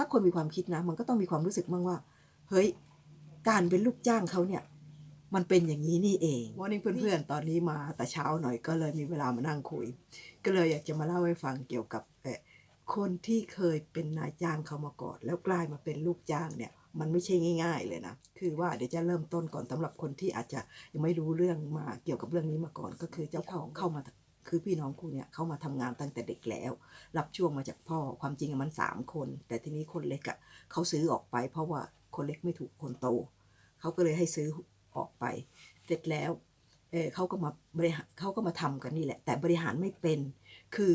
ถ้าคนมีความคิดนะ มันก็ต้องมีความรู้สึกบ้างว่า เฮ้ย การเป็นลูกจ้างเขาเนี่ย มันเป็นอย่างนี้นี่เองวันนี้เพื่อนๆ ตอนนี้มาแต่เช้าหน่อยก็เลยมีเวลามานั่งคุย ก็เลยอยากจะมาเล่าให้ฟังเกี่ยวกับเออคนที่เคยเป็นนายจ้างเขามาก่อน แล้วกลายมาเป็นลูกจ้างเนี่ยมันไม่ใช่ง่าย ๆ เลยนะ คือว่าเดี๋ยวจะเริ่มต้นก่อนสำหรับคนที่อาจจะยังไม่รู้เรื่องมาเกี่ยวกับเรื่องนี้มาก่อน ก็คือเจ้าของเข้ามา คือพี่น้องคู่เนี่ยเขามาทำงานตั้งแต่เด็กแล้ว รับช่วงมาจากพ่อความจริงมันสามคน แต่ทีนี้คนเล็กอะเขาซื้อออกไป เพราะว่าคนเล็กไม่ถูกคนโตเขาก็เลยให้ซื้อออกไป เสร็จแล้วเออเขาก็มาบริหารเขาก็มาทำกันนี่แหละ แต่บริหารไม่เป็น คือ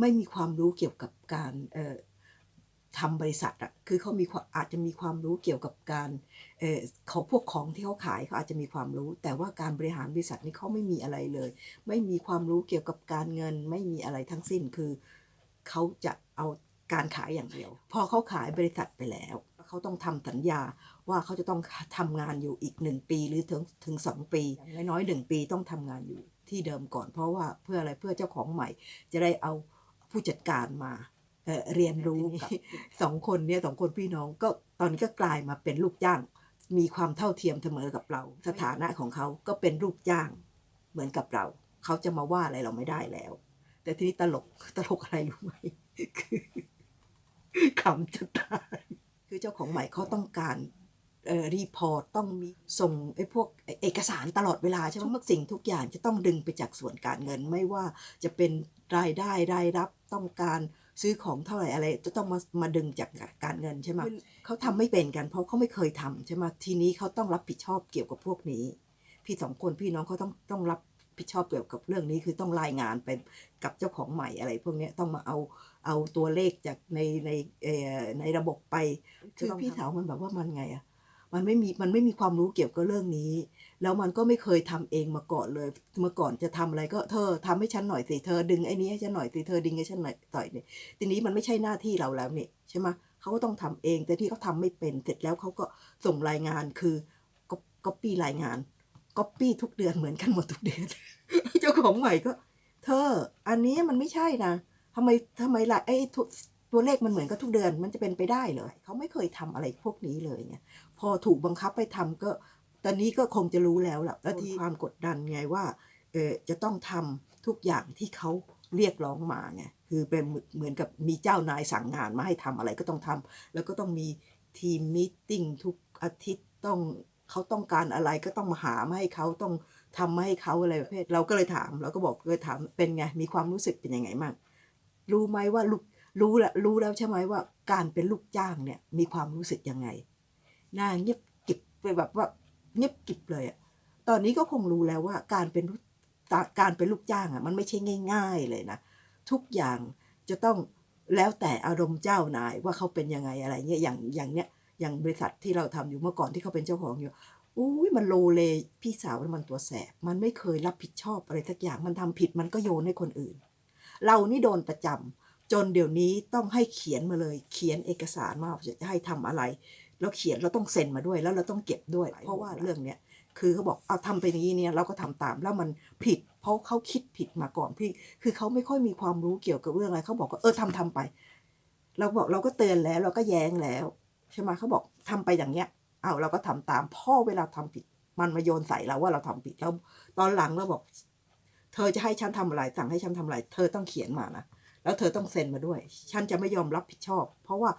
ไม่มีความรู้เกี่ยวกับการเออ ทำบริษัทอะคือเขามีอาจจะมีความรู้เกี่ยวกับการเออเขาพวกของที่เขาขายเขาอาจจะมีความรู้ แต่ว่าการบริหารบริษัทนี่เขาไม่มีอะไรเลย ไม่มีความรู้เกี่ยวกับการเงิน ไม่มีอะไรทั้งสิ้นคือเขาจะเอาการขายอย่างเดียว พอเขาขายบริษัทไปแล้วเขาต้องทำสัญญาว่าเขาจะต้องทำงานอยู่อีกหนึ่งปีหรือถึงถึงสองปีอย่างน้อยๆหนึ่งปีต้องทำงานอยู่ที่เดิมก่อน เพราะว่าเพื่ออะไรเพื่อเจ้าของใหม่ จะได้เอาผู้จัดการมา เอ่อเรียนรู้กับสองคนเนี่ยสองคนพี่น้องก็ตอนนี้ก็กลายมาเป็นลูกจ้าง มีความเท่าเทียมเสมอกับเรา สถานะของเขาก็เป็นลูกจ้างเหมือนกับเรา เขาจะมาว่าอะไรเราไม่ได้แล้ว แต่ทีนี้ตลกตลกอะไรรู้ไหมคือขำจะตายคือเจ้าของใหม่เขาต้องการเอ่อรีพอร์ตต้องมีส่งไอ้พวกเอกสารตลอดเวลาใช่ไหมทุกสิ่งทุกอย่างจะต้องดึงไปจากส่วนการเงิน ไม่ว่าจะเป็นรายได้รายรับต้องการ ซื้อของเท่าไหร่อะไรจะต้องมามาดึงจากการเงินใช่ไหมเขาทำไม่เป็นกันเพราะเขาไม่เคยทำใช่ไหมทีนี้เขาต้องรับผิดชอบเกี่ยวกับพวกนี้ พี่สองคนพี่น้องเขาต้องต้องรับผิดชอบเกี่ยวกับเรื่องนี้คือต้องรายงานไปกับเจ้าของใหม่อะไร พวกเนี้ยต้องมาเอาเอาตัวเลขจากในในเอ่อในระบบไปคือพี่สาวมันแบบว่ามันไงอะ มันไม่มีมันไม่มีความรู้เกี่ยวกับเรื่องนี้ แล้วมันก็ไม่เคยทำเองมาก่อนเลยเมื่อก่อนจะทำอะไรก็เธอทำให้ฉันหน่อยสิเธอดึงไอ้นี้ให้ฉันหน่อยสิเธอดึงให้ฉันหน่อยต่อยเนี่ยทีนี้มันไม่ใช่หน้าที่เราแล้วเนี่ยใช่ไหมเขาก็ต้องทำเอง แต่ที่เขาทำไม่เป็นเสร็จแล้วเขาก็ส่งรายงานคือก็ก็ปี้รายงานก็ปี้ทุกเดือนเหมือนกันหมดทุกเดือนเจ้าของใหม่ก็ เธอ อันนี้มันไม่ใช่นะทำไมทำไมล่ะไอ้ทุก ตัวเลขมันเหมือนกับทุกเดือนมันจะเป็นไปได้เหรอเขาไม่เคยทำอะไรพวกนี้เลยไงพอถูกบังคับไปทำก็ ตอนนี้ก็คงจะรู้แล้วแหละแล้วที่ความกดดันไงว่าเออจะต้องทำทุกอย่างที่เขาเรียกร้องมาไงคือเป็นเหมือนกับมีเจ้านายสั่งงานมาให้ทำอะไรก็ต้องทำแล้วก็ต้องมีทีมมีตติ้งทุกอาทิตย์ต้องเขาต้องการอะไรก็ต้องมาหามาให้เขาต้องทำมาให้เขาอะไรประเภท เราก็เลยถาม เราก็บอกเลยถามเป็นไงมีความรู้สึกเป็นยังไงบ้างรู้ไหมว่าลูก รู้แล้วรู้แล้วใช่ไหมว่าการเป็นลูกจ้างเนี่ยมีความรู้สึกยังไง หน้าเงียบกิบไปแบบว่าเงียบกิบเลยอะตอนนี้ก็คงรู้แล้วว่าการเป็นการเป็นลูกจ้างอะมันไม่ใช่ง่าย ๆเลยนะทุกอย่างจะต้องแล้วแต่อารมณ์เจ้านายว่าเขาเป็นยังไงอะไรเงี้ยอย่างอย่างเนี้ยอย่างบริษัทที่เราทำอยู่เมื่อก่อนที่เขาเป็นเจ้าของอยู่อุ้ยมันโลเลพี่สาวมันตัวแสบ มันไม่เคยรับผิดชอบอะไรสักอย่างมันทำผิดมันก็โยนให้คนอื่น เรานี่โดนประจำ จนเดี๋ยวนี้ต้องให้เขียนมาเลย เขียนเอกสารมาจะให้ทำอะไร แล้วเขียนเราต้องเซ็นมาด้วยแล้วเราต้องเก็บด้วย เพราะว่าเรื่องเนี้ยคือเขาบอกเอาทำไปอย่างนี้เนี่ยเราก็ทำตามแล้วมันผิด เพราะเขาคิดผิดมาก่อนพี่ คือเขาไม่ค่อยมีความรู้เกี่ยวกับเรื่องอะไรเขาบอกว่าเออทำทำไป เราบอกเราก็เตือนแล้วเราก็แย้งแล้วใช่ไหมเขาบอกทำไปอย่างเนี้ยเอาเราก็ทำตามพ่อเวลาทำผิด มันมาโยนใส่เราว่าเราทำผิดแล้วตอนหลังเราบอก เธอจะให้ฉันทำอะไรสั่งให้ฉันทำอะไร เธอต้องเขียนมานะ แล้วเธอต้องเซ็นมาด้วย ฉันจะไม่ยอมรับผิดชอบ เพราะว่า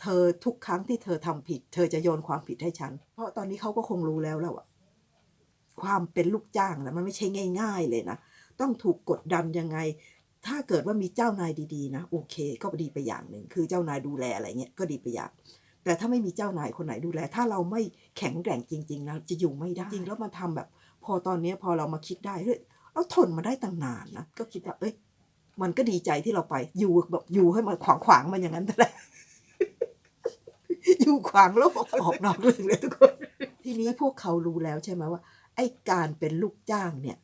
เธอทุกครั้งที่เธอทำผิด เธอจะโยนความผิดให้ฉัน เพราะตอนนี้เขาก็คงรู้แล้วแล้วอะความเป็นลูกจ้างนะมันไม่ใช่ง่าย ๆ เลยนะ ต้องถูกกดดันยังไง ถ้าเกิดว่ามีเจ้านายดีๆ นะ โอเค ก็ดีไปอย่างหนึ่ง คือเจ้านายดูแลอะไรเงี้ยก็ดีไปอย่าง แต่ถ้าไม่มีเจ้านายคนไหนดูแล ถ้าเราไม่แข็งแกร่งจริงๆนะจะอยู่ไม่ได้จริงแล้วมาทำแบบ พอตอนเนี้ยพอเรามาคิดได้เฮ้ยเราทนมาได้ตั้งนานนะก็คิดว่าเอ้ย มันก็ดีใจที่เราไป อยู่แบบอยู่ให้มันขวางขวางๆมันอย่างนั้นแต่ละอยู่ขวางโลกออกนอกเรื่องเลยทุกคน ทีนี้พวกเขารู้แล้วใช่ไหมว่า ไอ้การเป็นลูกจ้างเนี่ย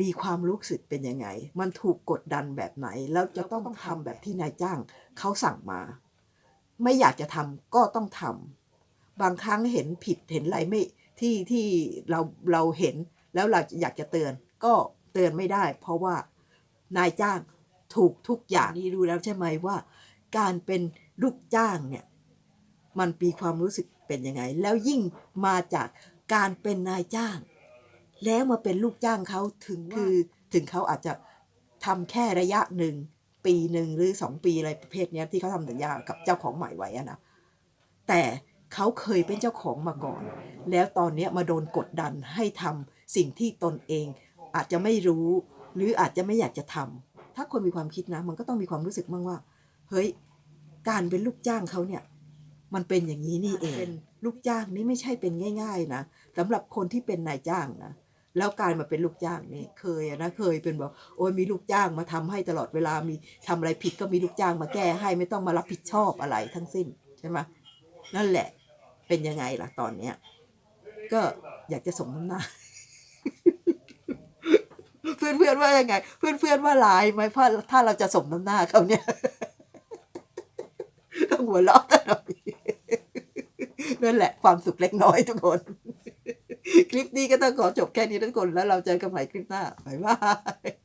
มีความรู้สึกเป็นยังไง มันถูกกดดันแบบไหน แล้วจะต้องทำแบบที่นายจ้างเขาสั่งมา ไม่อยากจะทำก็ต้องทำบางครั้งเห็นผิดเห็นอะไรไม่ที่ที่เราเราเห็นแล้วเราอยากจะเตือน ก็เตือนไม่ได้ เพราะว่า นายจ้างถูกทุกอย่างนี่รู้แล้วใช่ไหมว่า การเป็นลูกจ้างเนี่ยมันมีความรู้สึกเป็นยังไง แล้วยิ่งมาจากการเป็นนายจ้าง แล้วมาเป็นลูกจ้างเขาถึงคือถึงเขาอาจจะทำแค่ระยะหนึ่งปีหนึ่งหรือสองปีอะไรประเภทเนี้ยที่เขาทำสัญญากับเจ้าของใหม่ไว้อะนะแต่เขาเคยเป็นเจ้าของมาก่อน แล้วตอนเนี้ยมาโดนกดดันให้ทำสิ่งที่ตนเองอาจจะไม่รู้ หรืออาจจะไม่อยากจะทำถ้าคนมีความคิดนะ มันก็ต้องมีความรู้สึกบ้างว่า เฮ้ย การเป็นลูกจ้างเขาเนี่ย มันเป็นอย่างนี้นี่เองเป็นลูกจ้างนี่ไม่ใช่เป็นง่าย ๆ นะสำหรับคนที่เป็นนายจ้างนะแล้วการมาเป็นลูกจ้างนี่เคยอะนะเคยเป็นแบบโอ้ยมีลูกจ้างมาทำให้ตลอดเวลามีทำอะไรผิดก็มีลูกจ้างมาแก้ให้ไม่ต้องมารับผิดชอบอะไรทั้งสิ้นใช่ไหมนั่นแหละเป็นยังไงล่ะตอนเนี้ยก็อยากจะสมน้ำหน้า เพื่อนๆว่ายังไง เพื่อนเพื่อนว่าลายไหมเพราะถ้าเราจะสมน้ำหน้าเขาเนี่ยต้องหัวเราะตลอดนั่นแหละความสุขเล็กน้อยทุกคน คลิปนี้ก็ต้องขอจบแค่นี้ทุกคนแล้วเราเจอกันใหม่คลิปหน้าบ๊ายบาย